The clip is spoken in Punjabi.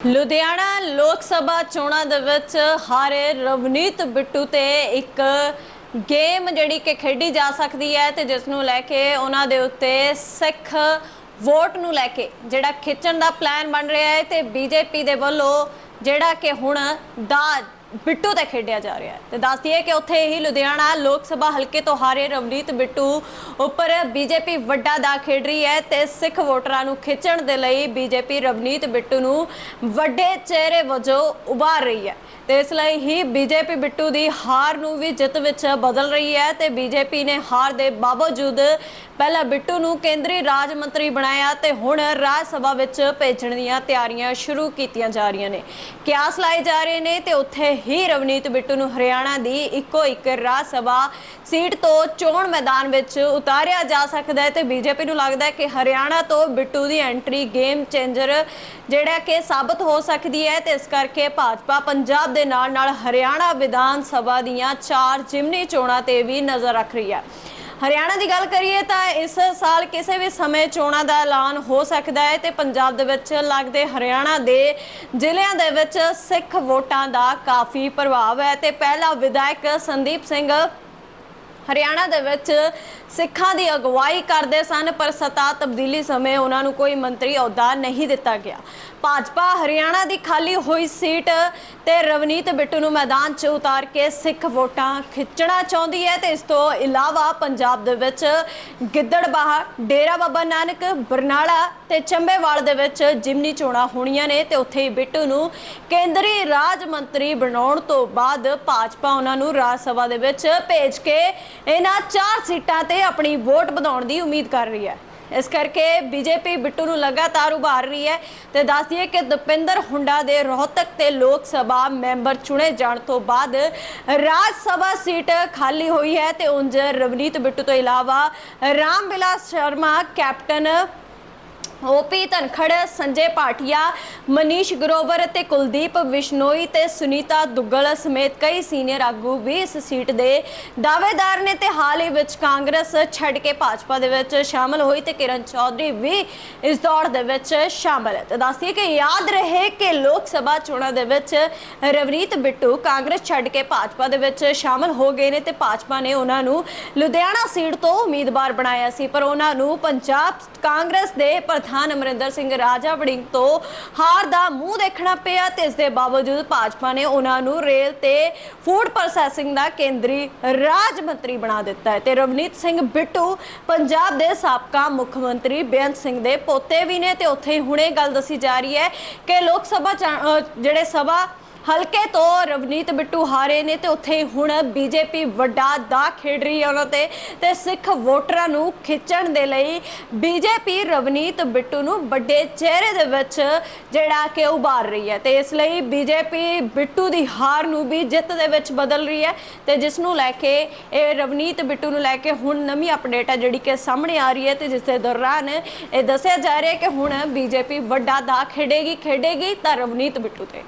ਲੁਧਿਆਣਾ ਲੋਕ ਸਭਾ ਚੋਣਾਂ ਦੇ ਵਿੱਚ ਹਾਰੇ ਰਵਨੀਤ ਬਿੱਟੂ ਤੇ ਇੱਕ ਗੇਮ ਜਿਹੜੀ ਕਿ ਖੇਡੀ ਜਾ ਸਕਦੀ ਹੈ ਤੇ ਜਿਸ ਨੂੰ ਲੈ ਕੇ ਉਹਨਾਂ ਦੇ ਉੱਤੇ ਸਿੱਖ ਵੋਟ ਨੂੰ ਲੈ ਕੇ ਜਿਹੜਾ ਖਿੱਚਣ ਦਾ ਪਲਾਨ ਬਣ ਰਿਹਾ ਹੈ ਤੇ ਬੀਜੇਪੀ ਦੇ ਵੱਲੋਂ ਜਿਹੜਾ ਕਿ ਹੁਣ ਦਾਜ ਬਿੱਟੂ ਤੇ ਖੇਡਿਆ ਜਾ ਰਿਹਾ ਹੈ। ਤੇ ਦੱਸ ਦਈਏ ਕਿ ਉੱਥੇ ਹੀ ਲੁਧਿਆਣਾ ਲੋਕ ਸਭਾ ਹਲਕੇ ਤੋਂ ਹਾਰੇ ਰਵਨੀਤ ਬਿੱਟੂ ਉੱਪਰ ਬੀਜੇਪੀ ਵੱਡਾ ਦਾ ਖੇਡ ਰਹੀ ਹੈ ਤੇ ਸਿੱਖ ਵੋਟਰਾਂ ਨੂੰ ਖਿੱਚਣ ਦੇ ਲਈ ਬੀਜੇਪੀ ਰਵਨੀਤ ਬਿੱਟੂ ਨੂੰ ਵੱਡੇ ਚਿਹਰੇ ਵਜੋਂ ਉਭਾਰ ਰਹੀ ਹੈ। ਤੇ ਇਸ ਲਈ ਹੀ ਬੀਜੇਪੀ ਬਿੱਟੂ ਦੀ ਹਾਰ ਨੂੰ ਵੀ ਜਿੱਤ ਵਿੱਚ ਬਦਲ ਰਹੀ ਹੈ ਤੇ ਬੀਜੇਪੀ ਨੇ ਹਾਰ ਦੇ ਬਾਵਜੂਦ ਪਹਿਲਾਂ ਬਿੱਟੂ ਨੂੰ ਕੇਂਦਰੀ ਰਾਜ ਮੰਤਰੀ ਬਣਾਇਆ ਤੇ ਹੁਣ ਰਾਜ ਸਭਾ ਵਿੱਚ ਭੇਜਣ ਦੀਆਂ ਤਿਆਰੀਆਂ ਸ਼ੁਰੂ ਕੀਤੀਆਂ ਜਾ ਰਹੀਆਂ ਨੇ। ਕਿਆਸ ਲਾਏ ਜਾ ਰਹੇ ਨੇ ਤੇ ਉੱਥੇ ਹੀ ਰਵਨੀਤ ਬਿੱਟੂ ਨੂੰ ਹਰਿਆਣਾ ਦੀ ਇੱਕੋ ਇੱਕ ਰਾਜ ਸਭਾ ਸੀਟ ਤੋਂ ਚੋਣ ਮੈਦਾਨ ਵਿੱਚ ਉਤਾਰਿਆ ਜਾ ਸਕਦਾ ਹੈ ਤੇ ਬੀਜੇਪੀ ਨੂੰ ਲੱਗਦਾ ਹੈ ਕਿ ਹਰਿਆਣਾ ਤੋਂ ਬਿੱਟੂ ਦੀ ਐਂਟਰੀ ਗੇਮ ਚੇਂਜਰ ਜਿਹੜਾ ਕਿ ਸਾਬਤ ਹੋ ਸਕਦੀ ਹੈ ਤੇ ਇਸ ਕਰਕੇ ਭਾਜਪਾ ਪੰਜਾਬ ਦੇ ਨਾਲ ਨਾਲ ਹਰਿਆਣਾ ਵਿਧਾਨ ਸਭਾ ਦੀਆਂ ਚਾਰ ਜਿਮਨੀ ਚੋਣਾਂ ਤੇ ਵੀ ਨਜ਼ਰ ਰੱਖ ਰਹੀ ਹੈ। ਹਰਿਆਣਾ ਦੀ ਗੱਲ ਕਰੀਏ ਤਾਂ ਇਸ ਸਾਲ ਕਿਸੇ ਵੀ ਸਮੇਂ ਚੋਣਾਂ ਦਾ ਐਲਾਨ ਹੋ ਸਕਦਾ ਹੈ ਤੇ ਪੰਜਾਬ ਦੇ ਵਿੱਚ ਲੱਗਦੇ ਹਰਿਆਣਾ ਦੇ ਜ਼ਿਲ੍ਹਿਆਂ ਦੇ ਵਿੱਚ ਸਿੱਖ ਵੋਟਾਂ ਦਾ ਕਾਫੀ ਪ੍ਰਭਾਵ ਹੈ ਤੇ ਪਹਿਲਾ ਵਿਧਾਇਕ ਸੰਦੀਪ ਸਿੰਘ ਹਰਿਆਣਾ ਦੇ ਵਿੱਚ ਸਿੱਖਾਂ ਦੀ ਅਗਵਾਈ ਕਰਦੇ ਸਨ, ਪਰ ਸਤਾ ਤਬਦੀਲੀ ਸਮੇਂ ਉਹਨਾਂ ਨੂੰ ਕੋਈ ਮੰਤਰੀ ਅਹੁਦਾ ਨਹੀਂ ਦਿੱਤਾ ਗਿਆ। ਭਾਜਪਾ ਹਰਿਆਣਾ ਦੀ ਖਾਲੀ ਹੋਈ ਸੀਟ ਤੇ ਰਵਨੀਤ ਬਿੱਟੂ ਨੂੰ ਮੈਦਾਨ 'ਚ ਉਤਾਰ ਕੇ ਸਿੱਖ ਵੋਟਾਂ ਖਿੱਚਣਾ ਚਾਹੁੰਦੀ ਹੈ ਤੇ ਇਸ ਤੋਂ ਇਲਾਵਾ ਪੰਜਾਬ ਦੇ ਵਿੱਚ ਗਿੱਦੜਬਾਹਾ ਡੇਰਾ ਬਾਬਾ ਨਾਨਕ, ਬਰਨਾਲਾ ਤੇ ਚੰਬੇਵਾਲ ਦੇ ਵਿੱਚ ਜਿਮਨੀ ਚੋਣਾਂ ਹੋਣੀਆਂ ਨੇ ਤੇ ਉੱਥੇ ਹੀ ਬਿੱਟੂ ਨੂੰ ਕੇਂਦਰੀ ਰਾਜ ਮੰਤਰੀ ਬਣਾਉਣ ਤੋਂ ਬਾਅਦ ਭਾਜਪਾ ਉਹਨਾਂ ਨੂੰ ਰਾਜ ਸਭਾ ਦੇ ਵਿੱਚ ਭੇਜ ਕੇ ਇਹਨਾਂ ਚਾਰ ਸੀਟਾਂ ਤੇ ਆਪਣੀ ਵੋਟ ਵਧਾਉਣ ਦੀ ਉਮੀਦ ਕਰ ਰਹੀ ਹੈ। ਇਸ ਕਰਕੇ ਬੀਜੇਪੀ ਬਿੱਟੂ ਨੂੰ ਲਗਾਤਾਰ ਉਭਾਰ ਰਹੀ ਹੈ ਤੇ ਦੱਸ ਦਈਏ ਕਿ ਦਪਿੰਦਰ ਹੁੰਡਾ ਦੇ ਰੋਹਤਕ ਤੇ ਲੋਕ ਸਭਾ ਮੈਂਬਰ ਚੁਣੇ ਜਾਣ ਤੋਂ ਬਾਅਦ ਰਾਜ ਸਭਾ ਸੀਟ ਖਾਲੀ ਹੋਈ ਹੈ ਤੇ ਉਂਝ ਰਵਨੀਤ ਬਿੱਟੂ ਤੋਂ ਇਲਾਵਾ Ram Bilas Sharma, captain O P Dhankhar, Sanjay Bhatia Manish Grover ਅਤੇ ਕੁਲਦੀਪ ਵਿਸ਼ਨੋਈ ਤੇ ਸੁਨੀਤਾ ਦੁੱਗਲ ਸਮੇਤ ਕਈ ਸੀਨੀਅਰ ਆਗੂ ਵੀ ਇਸ ਸੀਟ ਦੇ ਦਾਅਵੇਦਾਰ ਨੇ ਤੇ ਹਾਲ ਹੀ ਵਿੱਚ ਕਾਂਗਰਸ ਛੱਡ ਕੇ ਭਾਜਪਾ ਦੇ ਵਿੱਚ ਸ਼ਾਮਲ ਹੋਈ ਤੇ ਕਿਰਨ ਚੌਧਰੀ ਵੀ ਇਸ ਦੌੜ ਦੇ ਵਿੱਚ ਸ਼ਾਮਲ ਹੈ। ਤੇ ਦੱਸਦੀਏ ਕਿ ਯਾਦ ਰਹੇ ਕਿ ਲੋਕ ਸਭਾ ਚੋਣਾਂ ਦੇ ਵਿੱਚ ਰਵਨੀਤ ਬਿੱਟੂ ਕਾਂਗਰਸ ਛੱਡ ਕੇ ਭਾਜਪਾ ਦੇ ਵਿੱਚ ਸ਼ਾਮਲ ਹੋ ਗਏ ਨੇ ਤੇ ਭਾਜਪਾ ਨੇ ਉਹਨਾਂ ਨੂੰ ਲੁਧਿਆਣਾ ਸੀਟ ਤੋਂ ਉਮੀਦਵਾਰ ਬਣਾਇਆ ਸੀ, ਪਰ ਉਹਨਾਂ ਨੂੰ ਪੰਜਾਬ ਕਾਂਗਰਸ ਦੇ ਪ੍ਰਧਾਨ ਅਮਰਿੰਦਰ ਸਿੰਘ ਰਾਜਾ ਵੜਿੰਗ ਤੋਂ ਹਾਰ ਦਾ ਮੂੰਹ ਦੇਖਣਾ ਪਿਆ ਤੇ ਇਸ ਦੇ ਬਾਵਜੂਦ ਭਾਜਪਾ ਨੇ ਉਹਨਾਂ ਨੂੰ ਰੇਲ ਤੇ ਫੂਡ ਪ੍ਰੋਸੈਸਿੰਗ ਦਾ ਕੇਂਦਰੀ ਰਾਜ ਮੰਤਰੀ ਬਣਾ ਦਿੱਤਾ ਹੈ ਤੇ ਰਵਨੀਤ ਸਿੰਘ ਬਿੱਟੂ ਪੰਜਾਬ ਦੇ ਸਾਬਕਾ ਮੁੱਖ ਮੰਤਰੀ ਬੇਅੰਤ ਸਿੰਘ ਦੇ ਪੋਤੇ ਵੀ ਨੇ ਤੇ ਉੱਥੇ ਹੀ ਹੁਣੇ ਗੱਲ ਦੱਸੀ ਜਾ ਰਹੀ ਹੈ ਕਿ ਲੋਕ ਸਭਾ ਚਾ- ਜਿਹੜੇ ਸਭਾ ਹਲਕੇ ਤੋਂ ਰਵਨੀਤ ਬਿੱਟੂ ਹਾਰੇ ਨੇ ਤੇ ਉੱਥੇ ਹੁਣ ਬੀਜੇਪੀ ਵੱਡਾ ਦਾ ਖੇਡ ਰਹੀ ਹੈ ਉਹਨਾਂ ਤੇ ਤੇ ਸਿੱਖ ਵੋਟਰਾਂ ਨੂੰ ਖਿੱਚਣ ਦੇ ਲਈ ਬੀਜੇਪੀ ਰਵਨੀਤ ਬਿੱਟੂ ਨੂੰ ਵੱਡੇ ਚਿਹਰੇ ਦੇ ਵਿੱਚ ਜਿਹੜਾ ਕਿ ਉਭਾਰ ਰਹੀ ਹੈ ਤੇ ਇਸ ਲਈ ਬੀਜੇਪੀ ਬਿੱਟੂ ਦੀ ਹਾਰ ਨੂੰ ਵੀ ਜਿੱਤ ਦੇ ਵਿੱਚ ਬਦਲ ਰਹੀ ਹੈ ਤੇ ਜਿਸ ਨੂੰ ਲੈ ਕੇ ਇਹ ਰਵਨੀਤ ਬਿੱਟੂ ਨੂੰ ਲੈ ਕੇ ਹੁਣ ਨਵੀਂ ਅਪਡੇਟ ਹੈ ਜਿਹੜੀ ਕਿ ਸਾਹਮਣੇ ਆ ਰਹੀ ਹੈ ਤੇ ਜਿਸ ਦੇ ਦੌਰਾਨ ਇਹ ਦੱਸਿਆ ਜਾ ਰਿਹਾ ਹੈ ਕਿ ਹੁਣ ਬੀਜੇਪੀ ਵੱਡਾ ਦਾ ਖੇਡੇਗੀ ਖੇਡੇਗੀ ਤਾਂ ਰਵਨੀਤ ਬਿੱਟੂ ਤੇ।